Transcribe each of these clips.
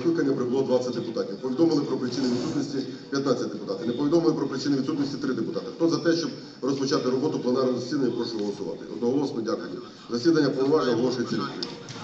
скликання прибуло 20 депутатів. Повідомили про причини відсутності 15 депутатів. Не повідомили про причини відсутності 3 депутати. Хто за те, щоб розпочати роботу пленарного засідання, прошу голосувати. Одноголосно дякую. Засідання повноважень оголошується відкритим.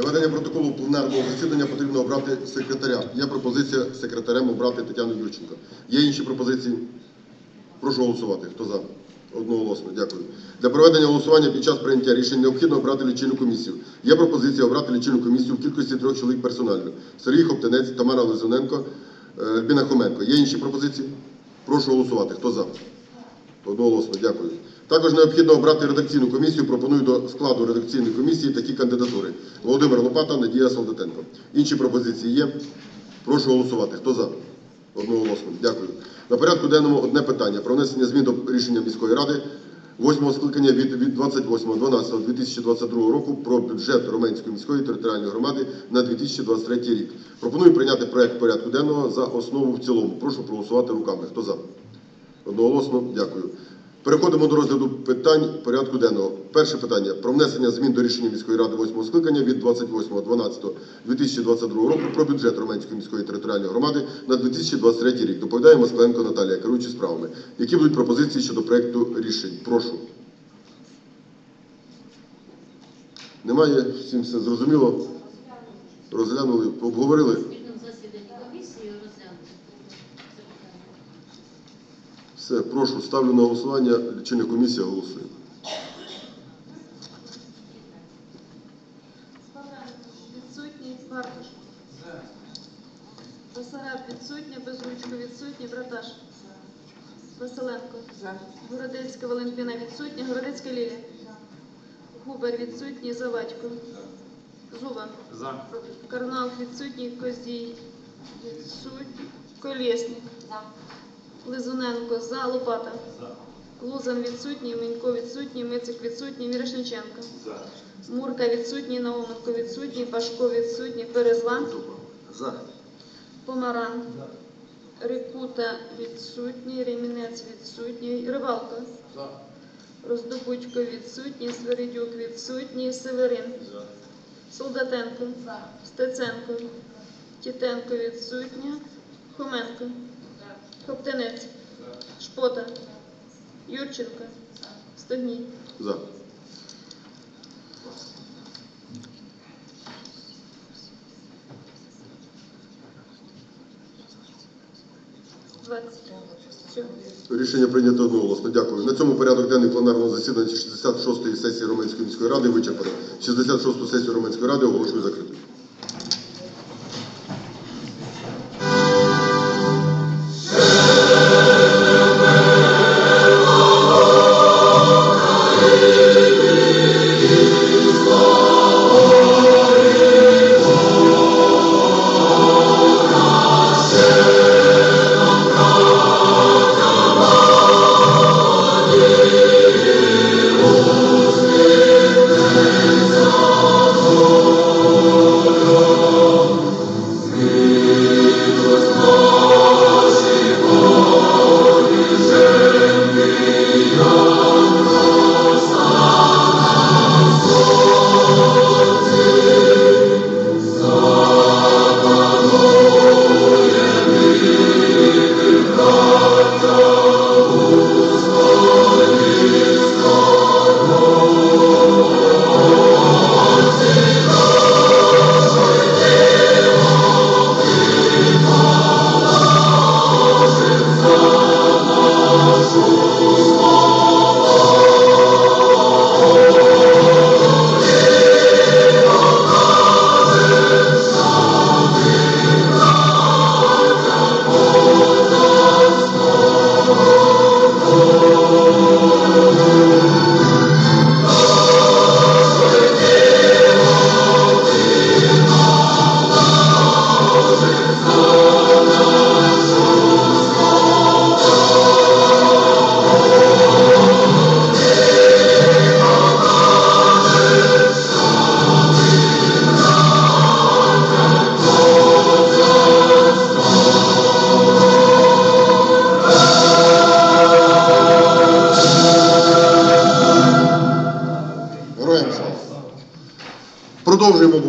Для ведення протоколу пленарного засідання потрібно обрати секретаря. Є пропозиція секретарем обрати Тетяну Юрченко. Є інші пропозиції? Прошу голосувати. Хто за? Одноголосно, дякую. Для проведення голосування під час прийняття рішень необхідно обрати лічильну комісію. Є пропозиція обрати лічильну комісію в кількості трьох чоловік персонально. Сергій Хоптенець, Тамара Лизоненко, е, Альбіна Хоменко. Є інші пропозиції? Прошу голосувати. Хто за? Одноголосно, дякую. Також необхідно обрати редакційну комісію. Пропоную до складу редакційної комісії такі кандидатури: Володимир Лопата, Надія Солдатенко. Інші пропозиції є. Прошу голосувати. Хто за? Одноголосно. Дякую. На порядку денному одне питання про внесення змін до рішення міської ради восьмого скликання від, від 28.12.2022 року про бюджет Роменської міської територіальної громади на 2023 рік. Пропоную прийняти проект порядку денного за основу в цілому. Прошу проголосувати руками. Хто за? Одноголосно дякую. Переходимо до розгляду питань порядку денного. Перше питання про внесення змін до рішення міської ради 8 скликання від 28.12.2022 року про бюджет Романської міської територіальної громади на 2023 рік. Доповідає Москаленко Наталія, керуючи справами. Які будуть пропозиції щодо проекту рішень? Прошу. Немає, всім все зрозуміло. Розглянули, обговорили. Все, прошу, ставлю на голосування. Лічильна комісія голосує. Відсутній Бартош. Басараб відсутня, Безручко відсутній, Браташ. Василенко. Городецька Валентина відсутня, Городецька Лілія. Губер відсутній, Завадько. Зуба. За. Карнал відсутній, Козій відсутній, Колєсник. Лизуненко за, Лопата. Лузан відсутній, Менько відсутній, Мицик відсутній, Мірошниченко. Мурка відсутній, Науменко відсутній, Пашко відсутній, Перезван. За. Помаран. Рикута відсутній, Ремінець відсутній, Рибалко. Роздобудько відсутній, Сверидюк відсутній, Северин. Солдатенко. Стеценко. Тітенко відсутня, Хоменко. Коптинець. Шпота. Юрченко. Стогній. За. Рішення прийнято одноголосно. Дякую. На цьому порядок денний пленарного засідання 66-ї сесії Романської міської ради вичерпано. 66-ту сесію Романської ради оголошую закритою. je vais mon